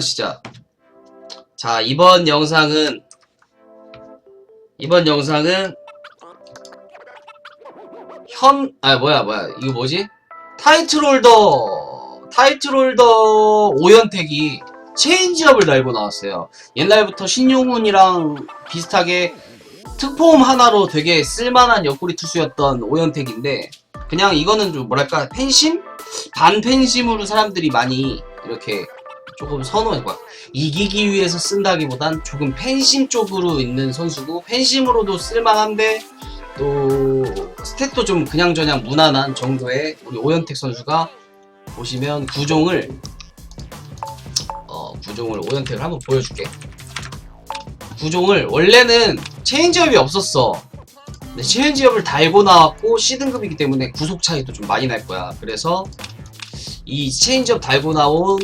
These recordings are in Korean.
시작. 자, 이번 영상은 이번 영상은 현, 아, 뭐야, 뭐야, 이거 뭐지? 타이틀홀더, 타이틀홀더 오연택이 체인지업을 달고 나왔어요. 옛날부터 신용훈이랑 비슷하게 특포음 하나로 되게 쓸만한 옆구리 투수였던 오연택인데, 그냥 이거는 좀 뭐랄까, 팬심? 반 팬심으로 사람들이 많이 이렇게 조금 선호해 봐. 이기기 위해서 쓴다기보단 조금 팬심 쪽으로 있는 선수고 팬심으로도 쓸만한데 또 스탯도 좀 그냥저냥 무난한 정도의 우리 오현택 선수가 보시면 구종을 어 구종을 오현택을 한번 보여줄게. 구종을 원래는 체인지업이 없었어. 근데 체인지업을 달고 나왔고 C등급이기 때문에 구속 차이도 좀 많이 날 거야. 그래서 이 체인지업 달고 나온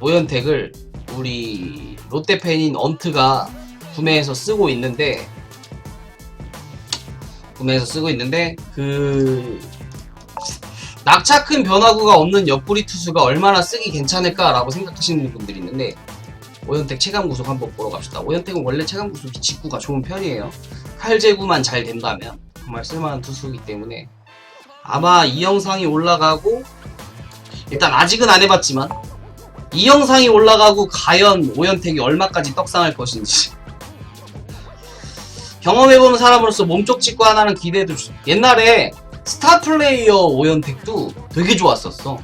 오현택을 우리 롯데 팬인 언트가 구매해서 쓰고 있는데 구매해서 쓰고 있는데 그 낙차 큰 변화구가 없는 옆구리 투수가 얼마나 쓰기 괜찮을까라고 생각하시는 분들이 있는데 오현택 체감 구속 한번 보러 갑시다. 오현택은 원래 체감 구속이 직구가 좋은 편이에요. 칼제구만 잘 된다면 정말 쓸만한 투수이기 때문에 아마 이 영상이 올라가고 일단 아직은 안 해봤지만 이 영상이 올라가고 과연 오현택이 얼마까지 떡상할 것인지. 경험해보는 사람으로서 몸쪽 찍고 하나는 기대해도 주- 옛날에 스타 플레이어 오현택도 되게 좋았었어.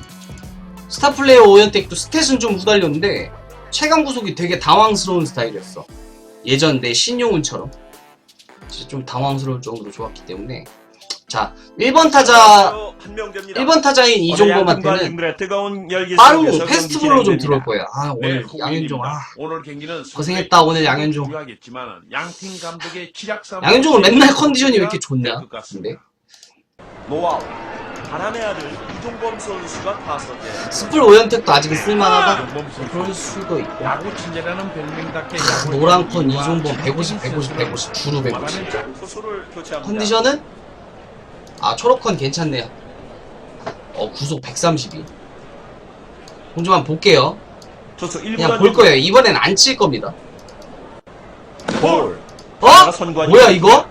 스타 플레이어 오현택도 스탯은 좀 후달렸는데 체감 구속이 되게 당황스러운 스타일이었어. 예전 내 신용훈처럼. 진짜 좀 당황스러울 정도로 좋았기 때문에 자 1번 타자 1번 타자인 이종범한테는 빠르고 페스티벌로 좀 들어올 거예요. 아 오늘 양현종 아 오늘 경기는 고생했다, 오늘 양현종. 양현종은 맨날 컨디션이 왜 이렇게 좋냐? 것 같습니다. 노아웃 바람의 아들 이종범 선수가 타석에 스플 오연택도 아직은 쓸만하다. 선수. 그럴 수도 있고. 야구 친절하는 별명답게 크, 야구를 노란 컨 이루어와 이종범 진짜 150, 150, 150, 주루 150. 말하는 투수를 교체합니다. 컨디션은 아 초록컨 괜찮네요. 어 구속 132. 좀 한번 볼게요. 투수 1구 그냥 볼 거예요. 이번엔 안 칠 겁니다. 볼. 어? 선관위. 뭐야 이거?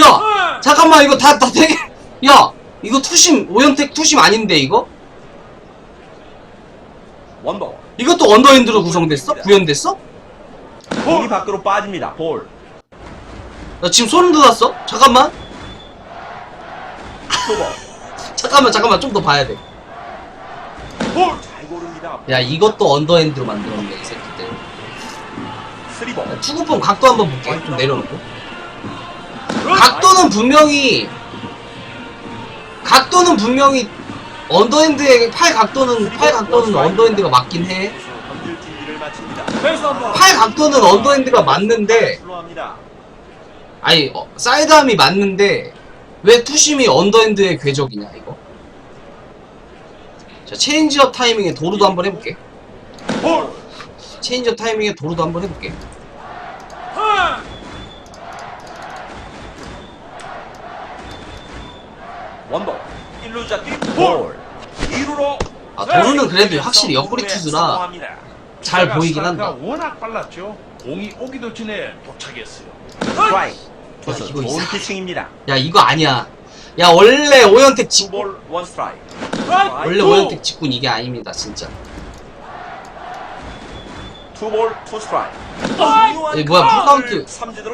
야 잠깐만 이거 다 다 되게 야 이거 투심 오연택 투심 아닌데 이거? 원볼. 이것도 언더핸드로 구성됐어? 구현됐어? 공이 밖으로 빠집니다. 볼. 나 지금 소름 돋았어? 잠깐만. 잠깐만 잠깐만 좀 더 봐야 돼야 볼. 잘 고릅니다. 이것도 언더핸드로 만들었네 이 새끼들 쓰리볼. 야, 투구폼 각도 한번 볼게 좀 내려놓고 각도는 분명히 각도는 분명히 언더핸드의 팔 각도는 팔 각도는 언더핸드가 맞긴 해. 투수 던질 준비를 마칩니다. 팔 각도는 언더핸드가 맞는데. 아니 어, 사이드암이 맞는데 왜 투심이 언더핸드의 궤적이냐 이거. 자 체인지업 타이밍에 도루도 한번 해볼게. 볼. 체인지업 타이밍에 도루도 한번 해볼게. 원볼. 1루자 뛰 볼. 2루로 아 도루는 그래도 확실히 옆구리 투수라 잘 보이긴 한다. 워낙 빨랐죠. 공이 오기도 전에 도착했어요. 스트라이크. 투수 이거 좋은 이상- 피칭입니다. 야 이거 아니야. 야 원래 오현택 직구 투볼 원 스트라이크. 원래 오현택 직구는 이게 아닙니다 진짜. 투볼 투 스트라이크. 이 뭐야, 풀카운트.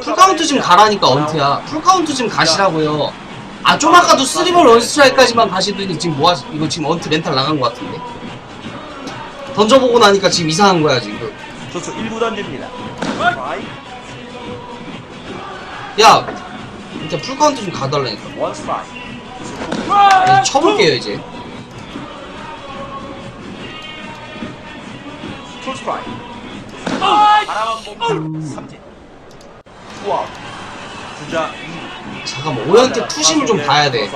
풀카운트 좀 가라니까 언트야. 풀카운트 좀 가시라고요. 아 좀 아까도 3볼 원스트라이크까지만 가시더니 지금 뭐하 이거 지금 언트 멘탈 나간 것 같은데. 던져보고 나니까 지금 이상한 거야 지금. 투수 1구 던집니다. 스트라이크. 야, 진짜 풀카운트 좀 가달라니까. 이제 쳐볼게요 이제. 바라만 봅니다. 삼진. 2루. 잠깐만 오현택 투심을 좀 봐야 돼.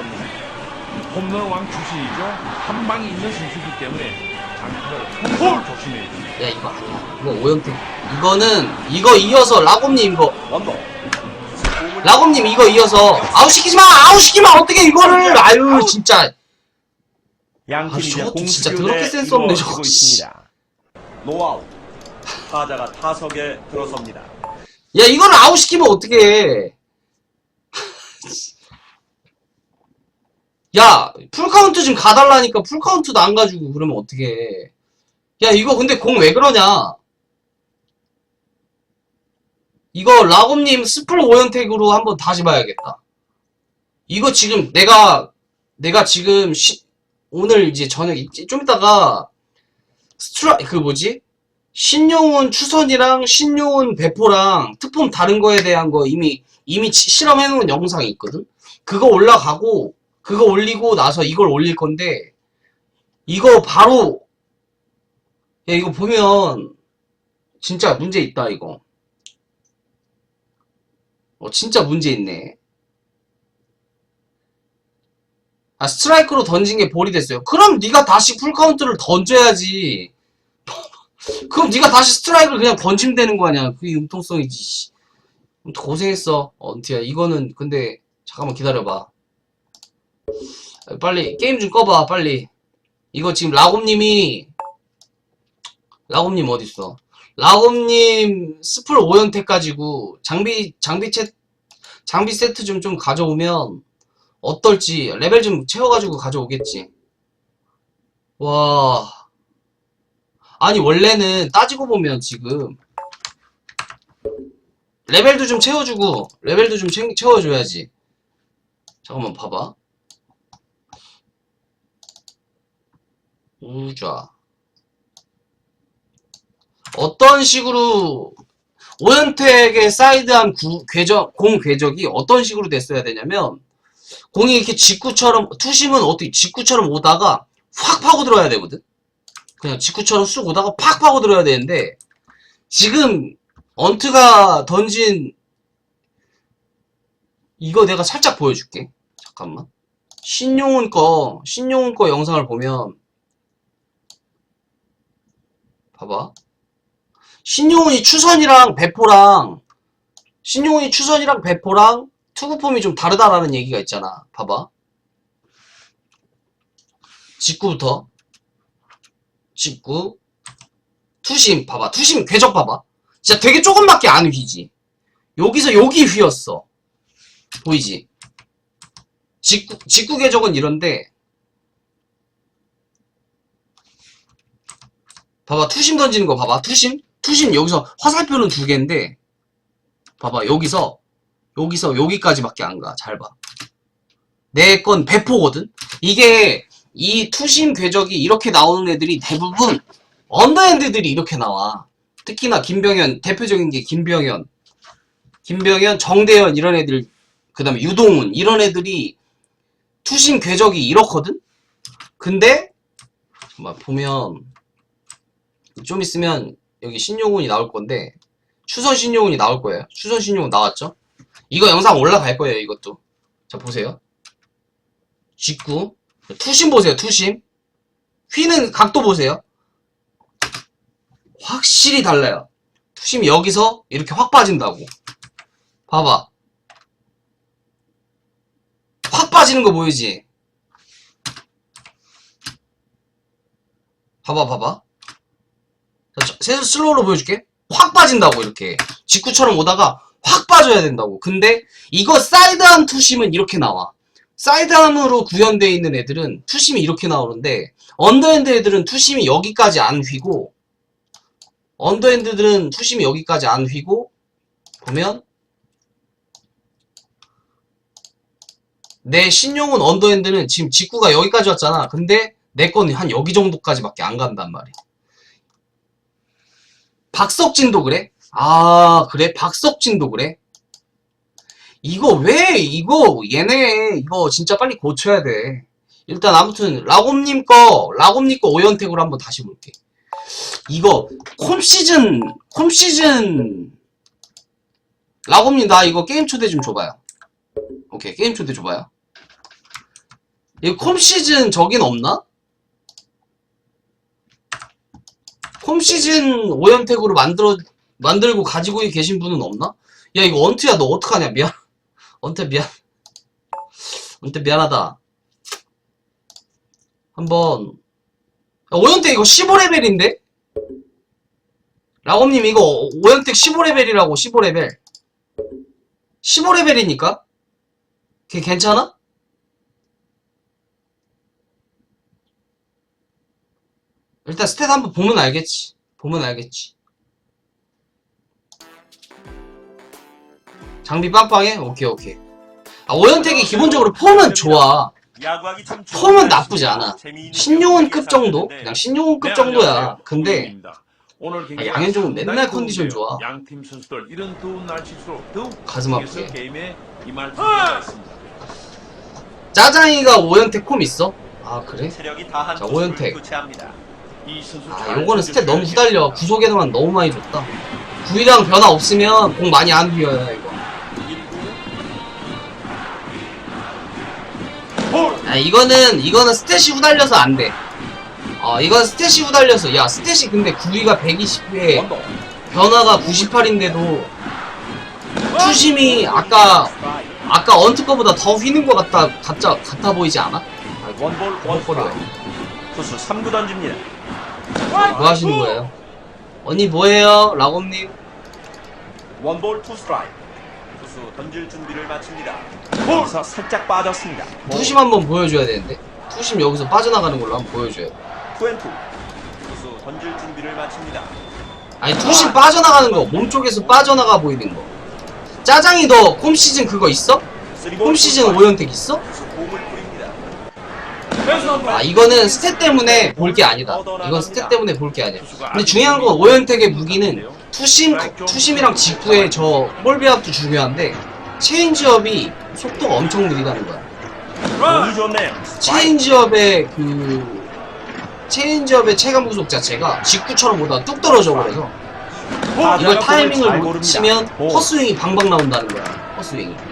홈런 왕 출신이죠. 한 방이 있는 선수이기 때문에 장타를 조심해야 됩니다. 야 이거 아니야. 이거 오현택. 이거는 이거 이어서 라곰님 이거 원볼. 라곰님 이거 이어서 아웃 시키지 마. 아웃 시키면 어떻게 이거를 아유 진짜. 양팀 아, 저것도 진짜 더럽게 센스 없네, 저거, 씨. 노아웃. 타자가 타석에 들어섭니다. 야, 이걸 아웃 시키면 어떡해. 야, 풀카운트 좀 가달라니까 풀카운트도 안 가지고 그러면 어떡해. 야, 이거 근데 공 왜 그러냐. 이거 라곰님 스플 오연택으로 한번 다시 봐야겠다. 이거 지금 내가, 내가 지금 시- 오늘 이제 저녁, 이- 좀 이따가 스트라, 그 뭐지? 신용훈 추선이랑 신용훈 배포랑 특폼 다른 거에 대한 거 이미 이미 치- 실험해 놓은 영상이 있거든. 그거 올라가고 그거 올리고 나서 이걸 올릴 건데 이거 바로 야 이거 보면 진짜 문제 있다 이거. 어 진짜 문제 있네. 아 스트라이크로 던진 게 볼이 됐어요. 그럼 네가 다시 풀 카운트를 던져야지. 그럼 네가 다시 스트라이크를 그냥 던지면 되는 거 아니야. 그게 융통성이지. 씨. 아무튼 고생했어. 언티야. 이거는 근데 잠깐만 기다려봐. 빨리 게임 좀 꺼봐. 빨리. 이거 지금 라곰님이 라곰님 어딨어? 라곰님 스플 5연택 가지고 장비 장비 채 장비 세트 좀 좀 가져오면 어떨지 레벨 좀 채워가지고 가져오겠지. 와. 아니 원래는 따지고 보면 지금 레벨도 좀 채워주고 레벨도 좀 챙- 채워줘야지 잠깐만 봐봐 우좌 어떤 식으로 오연택의 사이드한 구, 궤적, 공 궤적이 어떤 식으로 됐어야 되냐면 공이 이렇게 직구처럼 투심은 어떻게 직구처럼 오다가 확 파고 들어야 되거든? 그냥 직구처럼 쑥 오다가 팍 파고 들어야 되는데 지금 언트가 던진 이거 내가 살짝 보여줄게. 잠깐만. 신용훈 거 신용훈 거 영상을 보면 봐봐 신용훈이 추선이랑 배포랑 신용훈이 추선이랑 배포랑 투구폼이 좀 다르다라는 얘기가 있잖아. 봐봐. 직구부터. 직구. 투심 봐봐. 투심 궤적 봐봐. 진짜 되게 조금밖에 안 휘지. 여기서 여기 휘었어. 보이지? 직구 직구 궤적은 이런데. 봐봐. 투심 던지는 거 봐봐. 투심 투심 여기서 화살표는 두 개인데 봐봐 여기서 여기서 여기까지밖에 안 가 잘 봐 내 건 배포거든 이게 이 투심 궤적이 이렇게 나오는 애들이 대부분 언더핸드들이 이렇게 나와. 특히나 김병현, 대표적인 게 김병현, 김병현, 정대현 이런 애들, 그 다음에 유동훈 이런 애들이 투심 궤적이 이렇거든? 근데 잠깐만 보면 좀 있으면 여기 신용훈이 나올 건데 추선 신용훈이 나올 거예요. 추선 신용훈 나왔죠? 이거 영상 올라갈 거예요, 이것도. 자, 보세요. 직구. 투심 보세요, 투심. 휘는 각도 보세요. 확실히 달라요. 투심이 여기서 이렇게 확 빠진다고. 봐봐. 확 빠지는 거 보이지? 봐봐, 봐봐. 자, 슬로우로 보여줄게. 확 빠진다고, 이렇게. 직구처럼 오다가 확 빠져야 된다고. 근데 이거 사이드암 투심은 이렇게 나와. 사이드암으로 구현되어 있는 애들은 투심이 이렇게 나오는데 언더핸드 애들은 투심이 여기까지 안 휘고 언더핸드들은 투심이 여기까지 안 휘고 보면 내 신용은 언더핸드는 지금 직구가 여기까지 왔잖아. 근데 내 거는 한 여기 정도까지밖에 안 간단 말이야. 박석진도 그래? 아 그래? 박석진도 그래? 이거 왜 이거 얘네 이거 진짜 빨리 고쳐야 돼. 일단 아무튼 라곰님 거 라곰님 거 오연택으로 한번 다시 볼게. 이거 콤 시즌 콤 시즌 라곰님 나 이거 게임 초대 좀 줘봐요. 오케이 게임 초대 줘봐요. 이거 콤 시즌 저긴 없나? 콤 시즌 오연택으로 만들어 만들고 가지고 계신 분은 없나? 야 이거 언트야 너 어떡하냐 미안 언트 미안 언트 미안하다 한번 야, 오현택 이거 15레벨인데? 라곰님 이거 오현택 15레벨이라고 15레벨 15레벨이니까? 걔 괜찮아? 일단 스탯 한번 보면 알겠지 보면 알겠지 장비 빵빵해? 오케이 오케이 아 오현택이 기본적으로 폼은 좋아 폼은 나쁘지 않아 경기가 정도? 그냥 신용훈급 네, 정도야 안녕하세요. 근데. 오늘 아, 양현종은 맨날 컨디션. 좋아. 양팀 선수들 이런 더운 날씨일수록 더욱 가슴 아프게. 게임에 임할 있습니다. 짜장이가 오현택 폼 있어? 아 그래? 자, 오현택. 교체합니다. 아잘 요거는 스탯 너무. 후달려 구속에서만 너무 많이 줬다 구위랑 변화 없으면 공 많이 안 비어요 이거 볼! 아 이거는 이거는 스탯이 후달려서 안돼 어 이건 스탯이 후달려서 야 스탯이 근데 구위가 120에 원더 변화가 98인데도 투심이 아까. 아까 언트 거보다 더 휘는 것 같다 같자, 같아 보이지 않아? 아, 원볼 원스트라이크. 투수 3구 던집니다. 뭐 하시는 거예요? 언니 뭐해요? 라곰님 원볼 투 스트라이크. 투수 던질 준비를 마칩니다. 볼! 여기서 살짝 빠졌습니다. 투심 한번 보여줘야 되는데 투심 여기서 빠져나가는 걸로 한번 보여줘요 투앤투. 투수 던질 준비를 마칩니다. 아니 투심 빠져나가는 거 몸쪽에서 빠져나가 보이는 거 짜장이 너 홈시즌 그거 있어? 쓰리볼 홈시즌 투 스트라이크. 오연택 있어? 투수. 아 이거는 스탯 때문에 볼 게 아니다 이건 스탯 때문에 볼 게 아니야 근데 중요한 건 오연택의 무기는 투심, 투심이랑 직구의 저 볼배합도 중요한데 체인지업이 속도가 엄청 느리다는 거야 공이 좋네요. 체인지업의 그 체인지업의 체감 구속 자체가 직구처럼 보다 뚝 떨어져 버려서 이걸 타이밍을 놓치면 헛스윙이 방방 나온다는 거야 헛스윙이 어,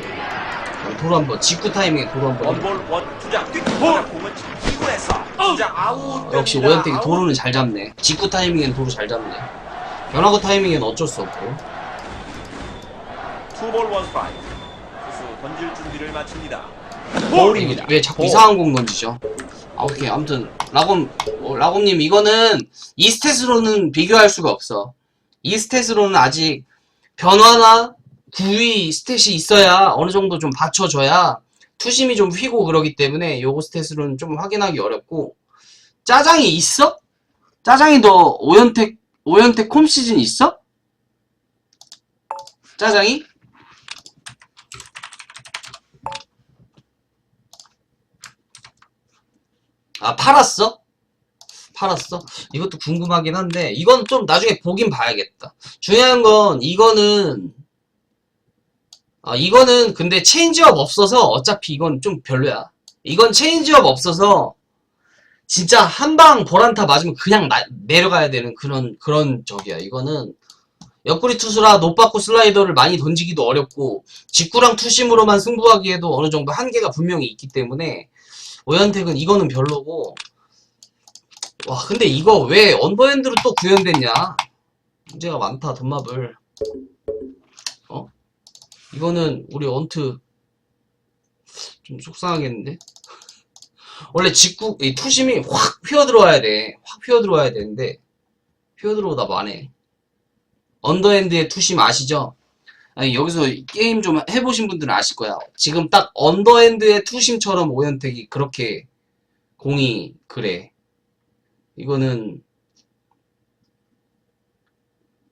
도로 한번 직구 타이밍에 도로 한번 원볼 원 투자 뛰고 공은 기구에서 투자 아웃. 역시 됩니다. 오현택이. 도로는 잘 잡네. 직구 타이밍엔 도로 잘 잡네. 변화구 타이밍엔 어쩔 수 없고. 투볼 원 스트라이크. 투수 던질 준비를 마칩니다. 볼입니다. 왜 자꾸 이상한 공 던지죠? 아 오케이. 아무튼 라곰 어, 라곰님 이거는 이 스탯으로는 비교할 수가 없어. 이 스탯으로는 아직 변화나 구위 스탯이 있어야 어느 정도 좀 받쳐줘야 투심이 좀 휘고 그러기 때문에 요거 스탯으로는 좀 확인하기 어렵고 짜장이 있어? 짜장이 너 오연택 오연택 콤 시즌 있어? 짜장이? 아 팔았어? 팔았어? 이것도 궁금하긴 한데 이건 좀 나중에 보긴 봐야겠다. 중요한 건 이거는 아 이거는 근데 체인지업 없어서 어차피 이건 좀 별로야. 이건 체인지업 없어서 진짜 한 방 보란타 맞으면 그냥 나- 내려가야 되는 그런 그런 적이야. 이거는 옆구리 투수라 노빠꾸 슬라이더를 많이 던지기도 어렵고 직구랑 투심으로만 승부하기에도 어느 정도 한계가 분명히 있기 때문에 오현택은 이거는 별로고 와 근데 이거 왜 언더핸드로 또 구현됐냐 문제가 많다 돈마블 어? 이거는 우리 언트 좀 속상하겠는데 원래 직구 이 투심이 확 휘어들어와야 돼 확 휘어들어와야 되는데 휘어들어오다 마네 언더핸드의 투심 아시죠? 아니 여기서 게임 좀 해보신 분들은 아실 거야. 지금 딱 언더핸드의 투심처럼 오현택이 그렇게 공이 그래. 이거는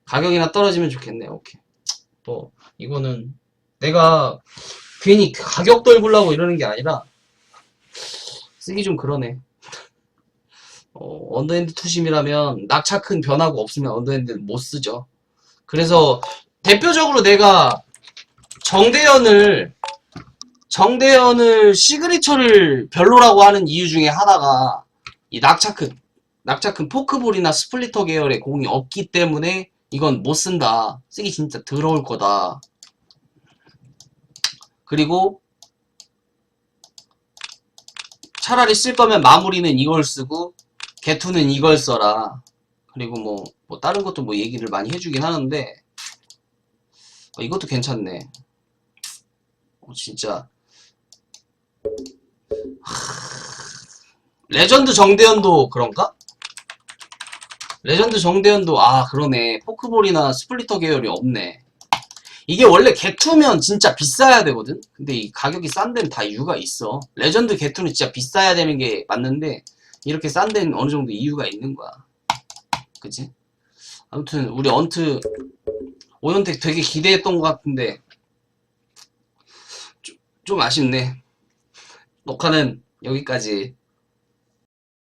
가격이나 떨어지면 좋겠네. 오케이. 뭐 이거는 내가 괜히 가격 떨구려고 이러는 게 아니라 쓰기 좀 그러네. 어, 언더핸드 투심이라면 낙차 큰 변화가 없으면 언더핸드는 못 쓰죠. 그래서 대표적으로 내가 정대현을 정대현을 시그니처를 별로라고 하는 이유 중에 하나가 이 낙차 큰 낙차 큰 포크볼이나 스플리터 계열의 공이 없기 때문에 이건 못 쓴다. 쓰기 진짜 더러울 거다. 그리고 차라리 쓸 거면 마무리는 이걸 쓰고 개투는 이걸 써라. 그리고 뭐, 뭐 다른 것도 뭐 얘기를 많이 해주긴 하는데 어, 이것도 괜찮네. 어, 진짜. 하... 레전드 정대현도 그런가? 레전드 정대현도 아 그러네 포크볼이나 스플리터 계열이 없네 이게 원래 개투면 진짜 비싸야 되거든? 근데 이 가격이 싼 데는 다 이유가 있어. 레전드 개투는 진짜 비싸야 되는 게 맞는데 이렇게 싼 데는 어느 정도 이유가 있는 거야. 그치? 아무튼 우리 언트 오현택 되게 기대했던 것 같은데 좀, 좀 아쉽네. 녹화는 여기까지